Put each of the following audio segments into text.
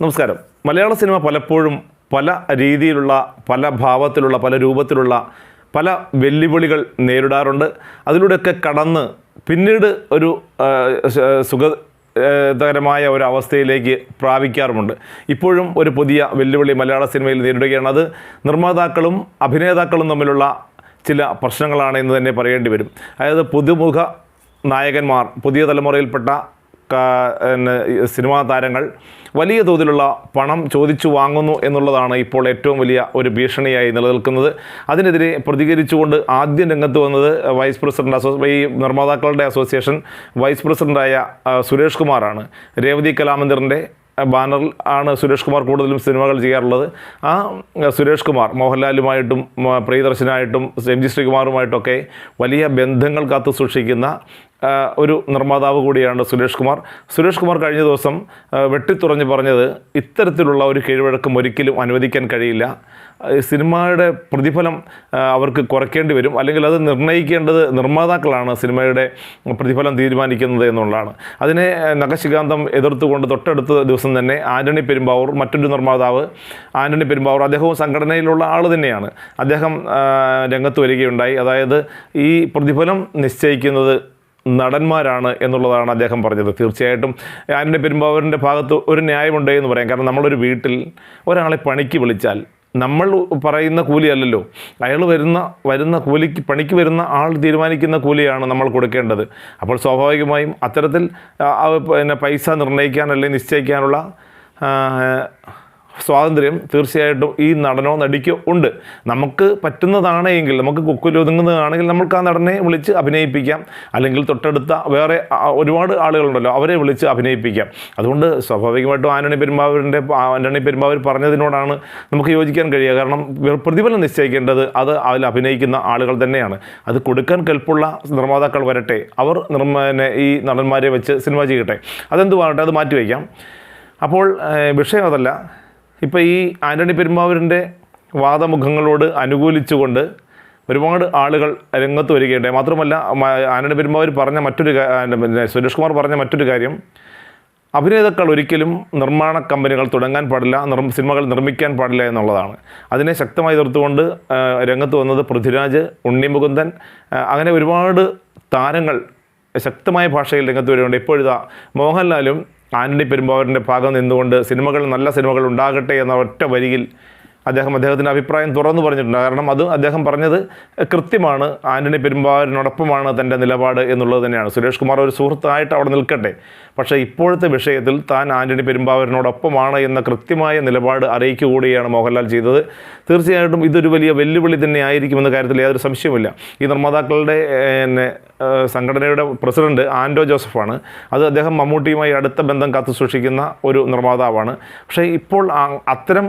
നമസ്കാരം. മലയാള സിനിമ പലപ്പോഴും പല രീതിയിലുള്ള പല ഭാവത്തിലുള്ള പല രൂപത്തിലുള്ള പല വെല്ലുവിളികൾ നേരിടാറുണ്ട്. അതിലൂടെയൊക്കെ കടന്ന് പിന്നീട് ഒരു സുഖ സുഖകരമായ ഒരു അവസ്ഥയിലേക്ക് പ്രാപിക്കാറുമുണ്ട്. ഇപ്പോഴും ഒരു പുതിയ വെല്ലുവിളി മലയാള സിനിമയിൽ നേരിടുകയാണ്. അത് നിർമ്മാതാക്കളും അഭിനേതാക്കളും തമ്മിലുള്ള ചില പ്രശ്നങ്ങളാണ് എന്ന് തന്നെ പറയേണ്ടി വരും. അതായത് പുതുമുഖ നായകന്മാർ പുതിയ തലമുറയിൽപ്പെട്ട സിനിമാ താരങ്ങൾ വലിയ തോതിലുള്ള പണം ചോദിച്ചു വാങ്ങുന്നു എന്നുള്ളതാണ് ഇപ്പോൾ ഏറ്റവും വലിയ ഒരു ഭീഷണിയായി നിലനിൽക്കുന്നത്. അതിനെതിരെ പ്രതികരിച്ചുകൊണ്ട് ആദ്യം രംഗത്ത് വന്നത് വൈസ് പ്രസിഡന്റ് അസോ ഈ നിർമ്മാതാക്കളുടെ അസോസിയേഷൻ വൈസ് പ്രസിഡന്റായ സുരേഷ് കുമാറാണ്. രേവതി കലാമന്ദിറിന്റെ ബാനറിൽ ആണ് സുരേഷ് കുമാർ കൂടുതലും സിനിമകൾ ചെയ്യാറുള്ളത്. ആ സുരേഷ് കുമാർ മോഹൻലാലുമായിട്ടും പ്രിയദർശനായിട്ടും എം ജി ശ്രീകുമാറുമായിട്ടൊക്കെ വലിയ ബന്ധങ്ങൾ കാത്തു സൂക്ഷിക്കുന്ന ഒരു നിർമ്മാതാവ് കൂടിയാണ് സുരേഷ് കുമാർ. സുരേഷ് കുമാർ കഴിഞ്ഞ ദിവസം വെട്ടിത്തുറഞ്ഞ് പറഞ്ഞത് ഇത്തരത്തിലുള്ള ഒരു കീഴ്വഴക്കം ഒരിക്കലും അനുവദിക്കാൻ കഴിയില്ല. സിനിമയുടെ പ്രതിഫലം അവർക്ക് കുറയ്ക്കേണ്ടി വരും. അല്ലെങ്കിൽ അത് നിർണയിക്കേണ്ടത് നിർമ്മാതാക്കളാണ് സിനിമയുടെ പ്രതിഫലം തീരുമാനിക്കുന്നത് എന്നുള്ളതാണ്. അതിനെ നഖശികാന്തം എതിർത്തുകൊണ്ട് തൊട്ടടുത്ത ദിവസം തന്നെ ആന്റണി പെരുമ്പാവൂർ മറ്റൊരു നിർമ്മാതാവ് ആന്റണി പെരുമ്പാവൂർ അദ്ദേഹവും സംഘടനയിലുള്ള ആൾ തന്നെയാണ്. അദ്ദേഹം രംഗത്ത് വരികയുണ്ടായി. അതായത് ഈ പ്രതിഫലം നിശ്ചയിക്കുന്നത് നടന്മാരാണ് എന്നുള്ളതാണ് അദ്ദേഹം പറഞ്ഞത്. തീർച്ചയായിട്ടും ആന്റെ പെരുമ്പാവൂരിന്റെ ഭാഗത്ത് ഒരു ന്യായമുണ്ട് എന്ന് പറയാം. കാരണം നമ്മളൊരു വീട്ടിൽ ഒരാളെ പണിക്ക് വിളിച്ചാൽ നമ്മൾ പറയുന്ന കൂലിയല്ലല്ലോ. അയാൾ വരുന്ന വരുന്ന കൂലിക്ക് പണിക്ക് വരുന്ന ആൾ തീരുമാനിക്കുന്ന കൂലിയാണ് നമ്മൾ കൊടുക്കേണ്ടത്. അപ്പോൾ സ്വാഭാവികമായും അത്തരത്തിൽ പിന്നെ പൈസ നിർണയിക്കാൻ അല്ലെങ്കിൽ നിശ്ചയിക്കാനുള്ള സ്വാതന്ത്ര്യം തീർച്ചയായിട്ടും ഈ നടനോ നടിക്കോ ഉണ്ട്. നമുക്ക് പറ്റുന്നതാണ് എങ്കിൽ നമുക്ക് കുക്കിൽ ഒതുങ്ങുന്നതാണെങ്കിൽ നമുക്ക് ആ നടനെ വിളിച്ച് അഭിനയിപ്പിക്കാം. അല്ലെങ്കിൽ തൊട്ടടുത്ത വേറെ ഒരുപാട് ആളുകളുണ്ടല്ലോ അവരെ വിളിച്ച് അഭിനയിപ്പിക്കാം. അതുകൊണ്ട് സ്വാഭാവികമായിട്ടും ആന്റണി പെരുമ്പാവൂരിന്റെ ആന്റണി പെരുമ്പാവൂർ പറഞ്ഞതിനോടാണ് നമുക്ക് യോജിക്കാൻ കഴിയുക. കാരണം പ്രതിഫലം നിശ്ചയിക്കേണ്ടത് അത് അതിൽ അഭിനയിക്കുന്ന ആളുകൾ തന്നെയാണ്. അത് കൊടുക്കാൻ കെൽപ്പുള്ള നിർമ്മാതാക്കൾ വരട്ടെ. അവർ നിർമ്മാനെ ഈ നടന്മാരെ വെച്ച് സിനിമ ചെയ്യട്ടെ. അതെന്തുവാകട്ടെ അത് മാറ്റിവെക്കാം അപ്പോൾ വിഷയം അതല്ല. ഇപ്പോൾ ഈ ആന്റണി പെരുമ്പാവൂരിന്റെ വാദമുഖങ്ങളോട് അനുകൂലിച്ചുകൊണ്ട് ഒരുപാട് ആളുകൾ രംഗത്ത് വരികയുണ്ടായി. മാത്രമല്ല ആന്റണി പെരുമ്പാവൂർ പറഞ്ഞ മറ്റൊരു പിന്നെ സുരേഷ് കുമാർ പറഞ്ഞ മറ്റൊരു കാര്യം അഭിനേതാക്കൾ ഒരിക്കലും നിർമ്മാണ കമ്പനികൾ തുടങ്ങാൻ പാടില്ല നിർമ്മ സിനിമകൾ നിർമ്മിക്കാൻ പാടില്ല എന്നുള്ളതാണ്. അതിനെ ശക്തമായി എതിർത്തുകൊണ്ട് രംഗത്ത് വന്നത് പൃഥ്വിരാജ് ഉണ്ണിമുകുന്ദൻ മുകുന്ദൻ അങ്ങനെ ഒരുപാട് താരങ്ങൾ ശക്തമായ ഭാഷയിൽ രംഗത്ത് വരുന്നുണ്ട് ഇപ്പോഴിതാ മോഹൻലാലും ആന്റണി പെരുമ്പാവൂരിന്റെ ഭാഗം നിന്നുകൊണ്ട് സിനിമകൾ നല്ല സിനിമകൾ ഉണ്ടാകട്ടെ എന്ന ഒറ്റ വരിയിൽ അദ്ദേഹം അദ്ദേഹത്തിന്റെ അഭിപ്രായം തുറന്നു പറഞ്ഞിട്ടുണ്ട്. കാരണം അത് അദ്ദേഹം പറഞ്ഞത് കൃത്യമാണ്. ആന്റണി പെരുമ്പാവൂരിനോടൊപ്പമാണ് തന്റെ നിലപാട് എന്നുള്ളത് തന്നെയാണ്. സുരേഷ് കുമാർ ഒരു സുഹൃത്തായിട്ട് അവിടെ നിൽക്കട്ടെ. പക്ഷേ ഇപ്പോഴത്തെ വിഷയത്തിൽ താൻ ആന്റണി പെരുമ്പാവൂരിനോടൊപ്പമാണ് എന്ന കൃത്യമായ നിലപാട് അറിയിക്കുകൂടിയാണ് മോഹൻലാൽ ചെയ്തത്. തീർച്ചയായിട്ടും ഇതൊരു വലിയ വെല്ലുവിളി തന്നെ ആയിരിക്കുമെന്ന കാര്യത്തിൽ യാതൊരു സംശയമില്ല ഈ നിർമ്മാതാക്കളുടെ എന്നെ സംഘടനയുടെ പ്രസിഡന്റ് ആൻഡോ ജോസഫാണ്. അത് അദ്ദേഹം മമ്മൂട്ടിയുമായി അടുത്ത ബന്ധം കാത്തു സൂക്ഷിക്കുന്ന ഒരു നിർമ്മാതാവാണ്. പക്ഷേ ഇപ്പോൾ അത്തരം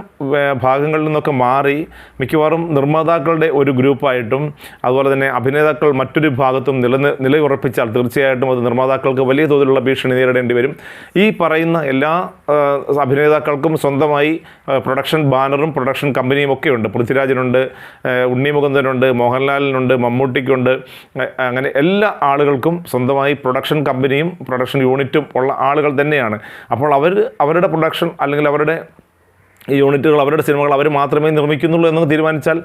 ഭാഗങ്ങളിൽ നിന്നൊക്കെ മാറി മിക്കവാറും നിർമ്മാതാക്കളുടെ ഒരു ഗ്രൂപ്പായിട്ടും അതുപോലെ തന്നെ അഭിനേതാക്കൾ മറ്റൊരു ഭാഗത്തും നില നിലയുറപ്പിച്ചാൽ തീർച്ചയായിട്ടും അത് നിർമ്മാതാക്കൾക്ക് വലിയ തോതിലുള്ള ഭീഷണി നേരിടേണ്ടി വരും. ഈ പറയുന്ന എല്ലാ അഭിനേതാക്കൾക്കും സ്വന്തമായി പ്രൊഡക്ഷൻ ബാനറും പ്രൊഡക്ഷൻ കമ്പനിയും ഒക്കെ ഉണ്ട്. പൃഥ്വിരാജിനുണ്ട് ഉണ്ണി മുകുന്ദനുണ്ട് മോഹൻലാലിനുണ്ട് മമ്മൂട്ടിക്കുണ്ട്. അങ്ങനെ എല്ലാ ആളുകൾക്കും സ്വന്തമായി പ്രൊഡക്ഷൻ കമ്പനിയും പ്രൊഡക്ഷൻ യൂണിറ്റും ഉള്ള ആളുകൾ തന്നെയാണ്. അപ്പോൾ അവർ അവരുടെ പ്രൊഡക്ഷൻ അല്ലെങ്കിൽ അവരുടെ ഈ യൂണിറ്റുകൾ അവരുടെ സിനിമകൾ അവർ മാത്രമേ നിർമ്മിക്കുന്നുള്ളൂ എന്ന് തീരുമാനിച്ചാൽ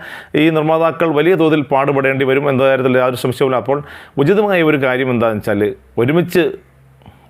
ഈ നിർമ്മാതാക്കൾ വലിയ തോതിൽ പാടുപെടേണ്ടി വരും എന്ന കാര്യത്തിൽ യാതൊരു സംശയവുമില്ല. അപ്പോൾ ഉചിതമായ ഒരു കാര്യം എന്താണെന്ന് വെച്ചാൽ ഒരുമിച്ച്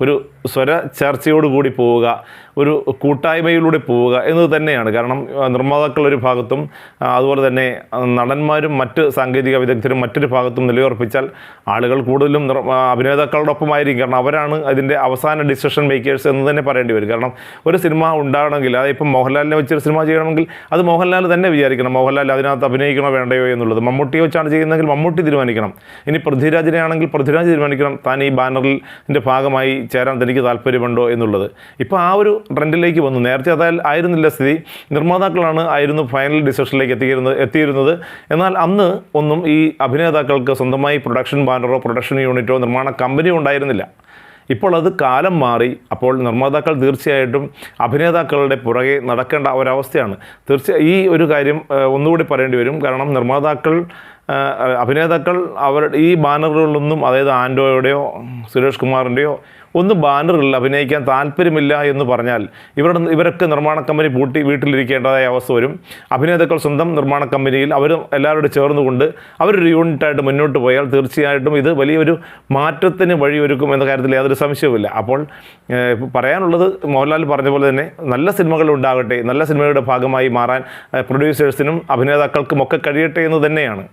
ഒരു സ്വര ചർച്ചയോടുകൂടി പോവുക ഒരു കൂട്ടായ്മയിലൂടെ പോവുക എന്നത് തന്നെയാണ്. കാരണം നിർമ്മാതാക്കളൊരു ഭാഗത്തും അതുപോലെ തന്നെ നടന്മാരും മറ്റ് സാങ്കേതിക വിദഗ്ധരും മറ്റൊരു ഭാഗത്തും നിലയുറപ്പിച്ചാൽ ആളുകൾ കൂടുതലും അഭിനേതാക്കളോടൊപ്പമായിരിക്കും. കാരണം അവരാണ് അതിന്റെ അവസാന ഡിസിഷൻ മേക്കേഴ്സ് എന്ന് തന്നെ പറയേണ്ടി വരും. കാരണം ഒരു സിനിമ ഉണ്ടാകണമെങ്കിൽ അതായത് ഇപ്പം മോഹൻലാലിനെ വെച്ചൊരു സിനിമ ചെയ്യണമെങ്കിൽ അത് മോഹൻലാൽ തന്നെ വിചാരിക്കണം. മോഹൻലാൽ അതിനകത്ത് അഭിനയിക്കണോ വേണ്ടയോ എന്നുള്ളത്. മമ്മൂട്ടിയെ വെച്ചാണ് ചെയ്യുന്നതെങ്കിൽ മമ്മൂട്ടി തീരുമാനിക്കണം. ഇനി പൃഥ്വിരാജിനെ ആണെങ്കിൽ പൃഥ്വിരാജ് തീരുമാനിക്കണം. താൻ ഈ ബാനറിന്റെ ഭാഗമായി ചേരാൻ തനിക്ക് താല്പര്യമുണ്ടോ എന്നുള്ളത്. ഇപ്പോൾ ആ ഒരു ട്രെൻഡിലേക്ക് വന്നു. നേരത്തെ അതായത് ആയിരുന്നില്ല സ്ഥിതി. നിർമ്മാതാക്കളാണ് ആയിരുന്നു ഫൈനൽ ഡിസിഷനിലേക്ക് എത്തിയിരുന്നത് എത്തിയിരുന്നത്. എന്നാൽ അന്ന് ഒന്നും ഈ അഭിനേതാക്കൾക്ക് സ്വന്തമായി പ്രൊഡക്ഷൻ ബാനറോ പ്രൊഡക്ഷൻ യൂണിറ്റോ നിർമ്മാണ കമ്പനിയോ ഉണ്ടായിരുന്നില്ല. ഇപ്പോൾ അത് കാലം മാറി. അപ്പോൾ നിർമ്മാതാക്കൾ തീർച്ചയായിട്ടും അഭിനേതാക്കളുടെ പുറകെ നടക്കേണ്ട ഒരവസ്ഥയാണ്. തീർച്ചയായും ഈ ഒരു കാര്യം ഒന്നുകൂടി പറയേണ്ടി വരും. കാരണം നിർമ്മാതാക്കൾ അഭിനേതാക്കൾ അവർ ഈ ബാനറുകളിലൊന്നും അതായത് ആൻഡോയുടെയോ സുരേഷ് കുമാറിന്റെയോ ഒന്ന് ബാനറിൽ അഭിനയിക്കാൻ താല്പര്യമില്ല എന്ന് പറഞ്ഞാൽ ഇവരുടെ ഇവരൊക്കെ നിർമ്മാണ കമ്പനി പൂട്ടി വീട്ടിലിരിക്കേണ്ടതായ അവസ്ഥ വരും. അഭിനേതാക്കൾ സ്വന്തം നിർമ്മാണ കമ്പനിയിൽ അവർ എല്ലാവരോടും ചേർന്നുകൊണ്ട് അവരൊരു യൂണിറ്റായിട്ട് മുന്നോട്ട് പോയാൽ തീർച്ചയായിട്ടും ഇത് വലിയൊരു മാറ്റത്തിന് വഴിയൊരുക്കും എന്ന കാര്യത്തിൽ യാതൊരു സംശയവുമില്ല. അപ്പോൾ പറയാനുള്ളത് മോഹൻലാൽ പറഞ്ഞ പോലെ തന്നെ നല്ല സിനിമകൾ ഉണ്ടാകട്ടെ നല്ല സിനിമയുടെ ഭാഗമായി മാറാൻ പ്രൊഡ്യൂസേഴ്സിനും അഭിനേതാക്കൾക്കും ഒക്കെ കഴിയട്ടെ എന്ന് തന്നെയാണ്.